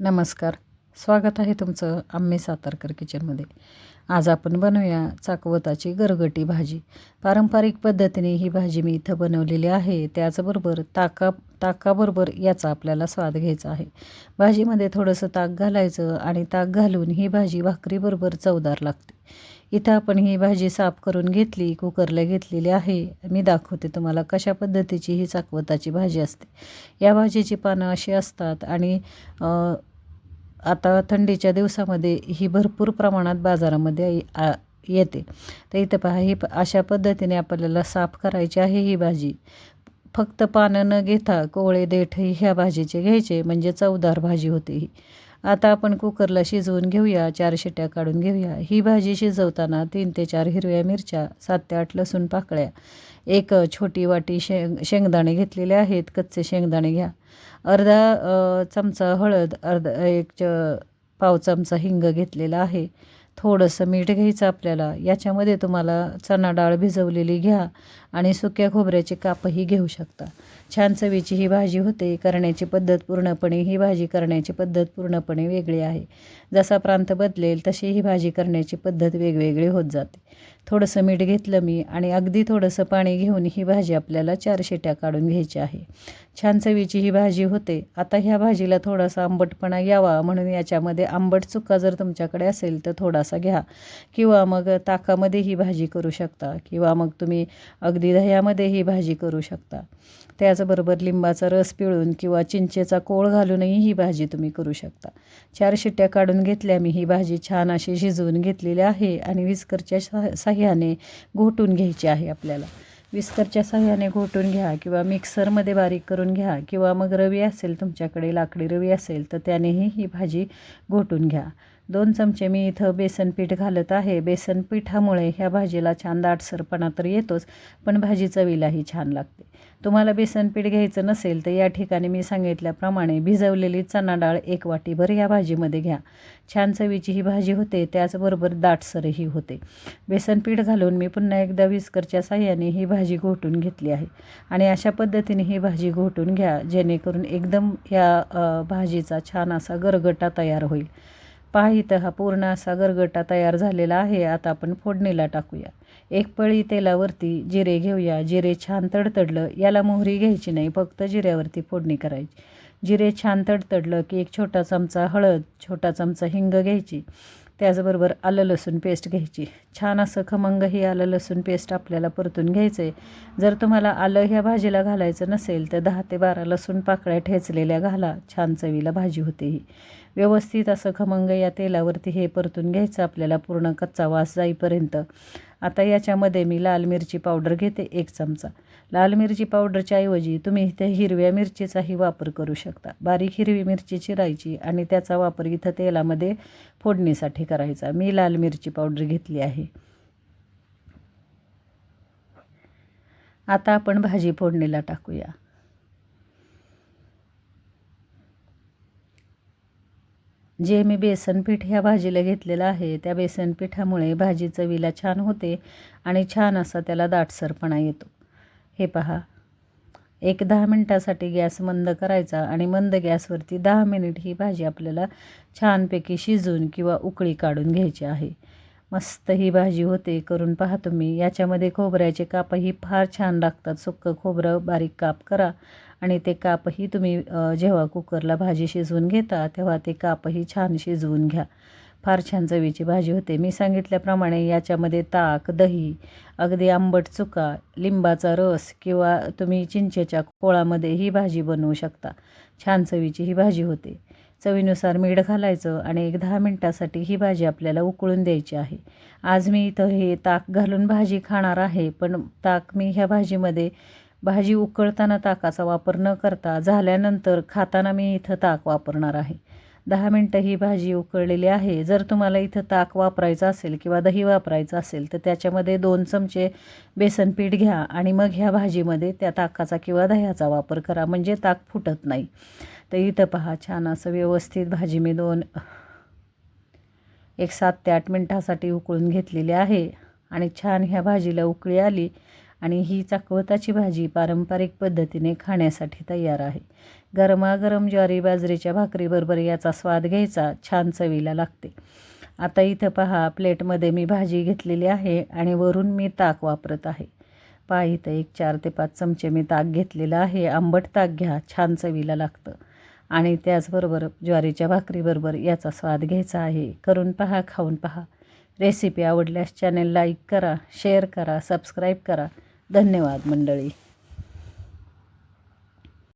नमस्कार. स्वागत आहे तुमचं आम्ही सातारकर किचनमध्ये. आज आपण बनवूया चाकवताची गरगटी भाजी. पारंपरिक पद्धतीने ही भाजी मी इथं बनवलेली आहे. त्याचबरोबर ताका ताकाबरोबर याचा आपल्याला स्वाद घ्यायचा आहे. भाजीमध्ये थोडंसं ताक घालायचं आणि ताक घालून ही भाजी भाकरीबरोबर चवदार लागते. इथं आपण ही भाजी साफ करून घेतली कुकरला घेतलेली आहे. मी दाखवते तुम्हाला कशा पद्धतीची ही चाकवताची भाजी असते. या भाजीची पानं अशी असतात आणि आता थंडीच्या दिवसामध्ये ही भरपूर प्रमाणात बाजारामध्ये आ येते. तर इथं पहा ही अशा पद्धतीने आपल्याला साफ करायची आहे ही भाजी. फक्त पानं न घेता कोवळे देठ ह्या भाजीचे घ्यायचे म्हणजे चवदार भाजी होते ही. आता आपण कुकरला शिजवून घेऊया चार शिट्या काढून घेऊया. ही भाजी शिजवताना तीन ते चार हिरव्या मिरच्या सात ते आठ लसूण पाकळ्या एक छोटी वाटी शेंग शेंगदाणे घेतलेले आहेत कच्चे शेंगदाणे घ्या. अर्धा चमचा हळद अर्धा एक च पाव चमचा हिंग घेतलेला आहे. थोडंसं मीठ घ्यायचं आपल्याला. याच्यामध्ये तुम्हाला चणा डाळ भिजवलेली घ्या. आणि सुक्या खोबऱ्याचे कापही घेऊ शकता. छान चवीची ही भाजी होते करण्याची पद्धत पूर्णपणे ही भाजी करण्याची पद्धत पूर्णपणे वेगळी आहे. जसा प्रांत बदलेल तशी ही भाजी करण्याची पद्धत वेगवेगळी होत जाते. थोडंसं मीठ घेतलं मी आणि अगदी थोडंसं पाणी घेऊन ही भाजी आपल्याला चार शिट्या काढून घ्यायची आहे. छान चवीची ही भाजी होते. आता ह्या भाजीला थोडासा आंबटपणा यावा म्हणून याच्यामध्ये आंबट चुका जर तुमच्याकडे असेल तर थोडासा घ्या. किंवा मग ताकामध्ये ही भाजी करू शकता. किंवा मग तुम्ही अगदी दह्यामध्ये ही भाजी करू शकता. त्याचबरोबर लिंबाचा रस पिळून किंवा चिंचेचा कोळ घालूनही ही भाजी तुम्ही करू शकता. चार शिट्ट्या काढून घेतल्या मी ही भाजी छान अशी शिजवून घेतलेली आहे आणि विस्करच्या साह्याने घोटून घ्यायची आहे आपल्याला. विस्करच्या साह्याने घोटून घ्या किंवा मिक्सरमध्ये बारीक करून घ्या किंवा मग रवी असेल तुमच्याकडे लाकडी रवी असेल तर त्यानेही ही भाजी घोटून घ्या. दोन चमचे मी इथं बेसन पीठ घालत आहे. बेसन पिठामुळे ह्या भाजीला छान दाटसरपणा तर येतोच पण भाजी चवीलाही छान लागते. तुम्हाला बेसन पीठ घ्यायचं नसेल तर या ठिकाणी मी सांगितल्याप्रमाणे भिजवलेली चणा डाळ एक वाटीभर या भाजीमध्ये घ्या. छान चवीची ही भाजी होते त्याचबरोबर दाटसरही होते. बेसन पीठ घालून मी पुन्हा एकदा विस्करच्या साह्याने ही भाजी घोटून घेतली आहे. आणि अशा पद्धतीने ही भाजी घोटून घ्या जेणेकरून एकदम या भाजीचा छान असा गरगटा तयार होईल. पहा इथं हा पूर्ण असा गरगटा तयार झालेला आहे. आता आपण फोडणीला टाकूया. एक पळी तेलावरती जिरे घेऊया. जिरे छान तडतडलं. याला मोहरी घ्यायची नाही. फक्त जिऱ्यावरती फोडणी करायची. जिरे छान तडतडलं की एक छोटा चमचा हळद छोटा चमचा हिंग घ्यायची. त्याचबरोबर आलं लसूण पेस्ट घ्यायची. छान असं खमंग ही आलं लसूण पेस्ट आपल्याला परतून घ्यायचं आहे जर तुम्हाला आलं ह्या भाजीला घालायचं नसेल तर दहा ते बारा लसूण पाकळ्या ठेचलेल्या घाला. छान चवीला भाजी होते ही. व्यवस्थित असं खमंग या तेलावरती हे परतून घ्यायचं. आपल्याला पूर्ण कच्चा वास जाईपर्यंत. आता याच्यामध्ये मी लाल मिरची पावडर घेते एक चमचा. लाल मिरची पावडरच्या ऐवजी तुम्ही इथे हिरव्या मिरचीचाही वापर करू शकता. बारीक हिरवी मिरची चिरायची आणि त्याचा वापर इथं तेलामध्ये फोडणीसाठी करायचा. मी लाल मिरची पावडर घेतली आहे. आता आपण भाजी फोडणीला टाकूया. जे मी बेसन पीठ ह्या भाजीला घेतलेलं आहे त्या बेसन पिठामुळे भाजी चवीला छान होते आणि छान असा त्याला दाटसरपणा येतो. हे पहा. एक दहा मिनटासाठी गॅस मंद करायचा आणि मंद गॅसवरती दहा मिनिट ही भाजी आपल्याला छानपैकी शिजून किंवा उकळी काढून घ्यायची आहे. मस्त ही भाजी होते करून पहा तुम्ही. याच्यामध्ये खोबऱ्याचे कापही फार छान लागतात. सुक्कं खोबरं बारीक काप करा आणि ते कापही तुम्ही जेव्हा कुकरला भाजी शिजवून घेता तेव्हा ते कापही छान शिजवून घ्या. फार छान चवीची भाजी होते. मी सांगितल्याप्रमाणे याच्यामध्ये ताक दही अगदी आंबट चुका लिंबाचा रस किंवा तुम्ही चिंचेच्या कोळामध्ये ही भाजी बनवू शकता. छान चवीची ही भाजी होते. चवीनुसार मीठ घालायचं आणि एक दहा मिनटासाठी ही भाजी आपल्याला उकळून द्यायची आहे. आज मी इथं हे ताक घालून भाजी खाणार आहे पण ताक मी ह्या भाजीमध्ये भाजी उकळताना ताकाचा वापर न करता झाल्यानंतर खाताना मी इथं ताक वापरणार आहे. दहा मिनटं ही भाजी उकळलेली आहे. जर तुम्हाला इथं ताक वापरायचं असेल किंवा दही वापरायचं असेल तर त्याच्यामध्ये दोन चमचे बेसन पीठ घ्या आणि मग ह्या भाजीमध्ये त्या ताकाचा किंवा दह्याचा वापर करा. म्हणजे ताक फुटत नाही. तर इथं पहा छान असं व्यवस्थित भाजी मी दोन एक सात ते आठ मिनटासाठी उकळून घेतलेली आहे आणि छान ह्या भाजीला उकळी आली. आणि ही चाकवताची भाजी पारंपरिक पद्धतीने खाण्यासाठी तयार आहे. गरमागरम ज्वारी बाजरीच्या भाकरीबरोबर याचा स्वाद घ्यायचा छान चवीला लागते. आता इथं पहा प्लेटमध्ये मी भाजी घेतलेली आहे आणि वरून मी ताक वापरत आहे. पहा इथं एक चार ते पाच चमचे मी ताक घेतलेलं आहे. आंबट ताक घ्या छान चवीला लागतं. आणि त्याचबरोबर ज्वारीच्या भाकरीबरोबर याचा स्वाद घ्यायचा आहे. करून पहा खाऊन पहा. रेसिपी आवडल्यास चॅनेल लाईक करा शेअर करा सबस्क्राईब करा. धन्यवाद मंडळी.